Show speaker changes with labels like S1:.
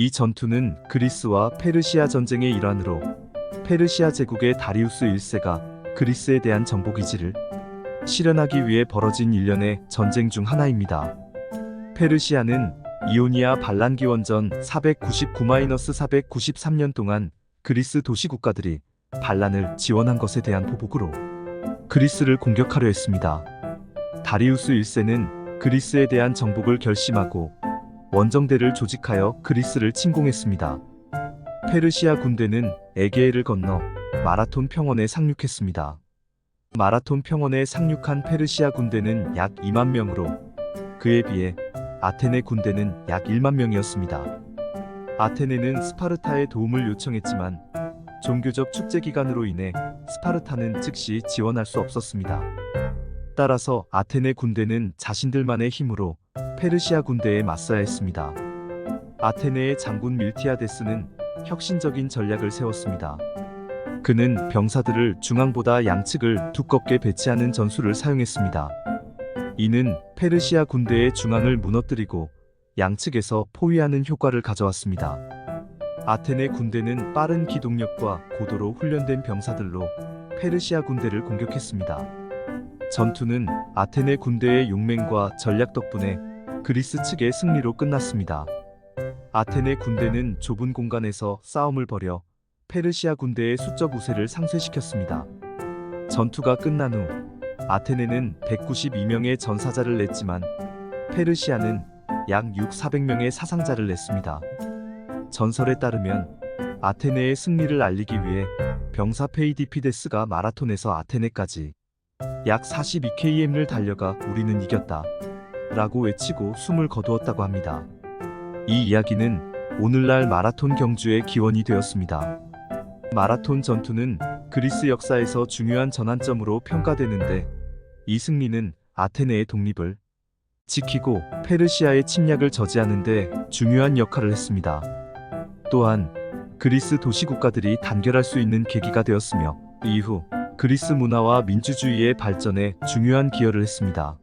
S1: 이 전투는 그리스와 페르시아 전쟁의 일환으로 페르시아 제국의 다리우스 1세가 그리스에 대한 정복 의지를 실현하기 위해 벌어진 일련의 전쟁 중 하나입니다. 페르시아는 이오니아 반란기 원전 499-493년 동안 그리스 도시 국가들이 반란을 지원한 것에 대한 보복으로 그리스를 공격하려 했습니다. 다리우스 1세는 그리스에 대한 정복을 결심하고 원정대를 조직하여 그리스를 침공했습니다. 페르시아 군대는 에게해를 건너 마라톤 평원에 상륙했습니다. 마라톤 평원에 상륙한 페르시아 군대는 약 2만 명으로 그에 비해 아테네 군대는 약 1만 명이었습니다. 아테네는 스파르타의 도움을 요청했지만 종교적 축제 기간으로 인해 스파르타는 즉시 지원할 수 없었습니다. 따라서 아테네 군대는 자신들만의 힘으로 페르시아 군대에 맞서야 했습니다. 아테네의 장군 밀티아데스는 혁신적인 전략을 세웠습니다. 그는 병사들을 중앙보다 양측을 두껍게 배치하는 전술을 사용했습니다. 이는 페르시아 군대의 중앙을 무너뜨리고 양측에서 포위하는 효과를 가져왔습니다. 아테네 군대는 빠른 기동력과 고도로 훈련된 병사들로 페르시아 군대를 공격했습니다. 전투는 아테네 군대의 용맹과 전략 덕분에 그리스 측의 승리로 끝났습니다. 아테네 군대는 좁은 공간에서 싸움을 벌여 페르시아 군대의 수적 우세를 상쇄시켰습니다. 전투가 끝난 후 아테네는 192명의 전사자를 냈지만 페르시아는 약 6, 400명의 사상자를 냈습니다. 전설에 따르면 아테네의 승리를 알리기 위해 병사 페이디피데스가 마라톤에서 아테네까지 약 42km를 달려가 우리는 이겼다. 라고 외치고 숨을 거두었다고 합니다. 이 이야기는 오늘날 마라톤 경주의 기원이 되었습니다. 마라톤 전투는 그리스 역사에서 중요한 전환점으로 평가되는데 이 승리는 아테네의 독립을 지키고 페르시아의 침략을 저지하는데 중요한 역할을 했습니다. 또한 그리스 도시 국가들이 단결할 수 있는 계기가 되었으며 이후 그리스 문화와 민주주의의 발전에 중요한 기여를 했습니다.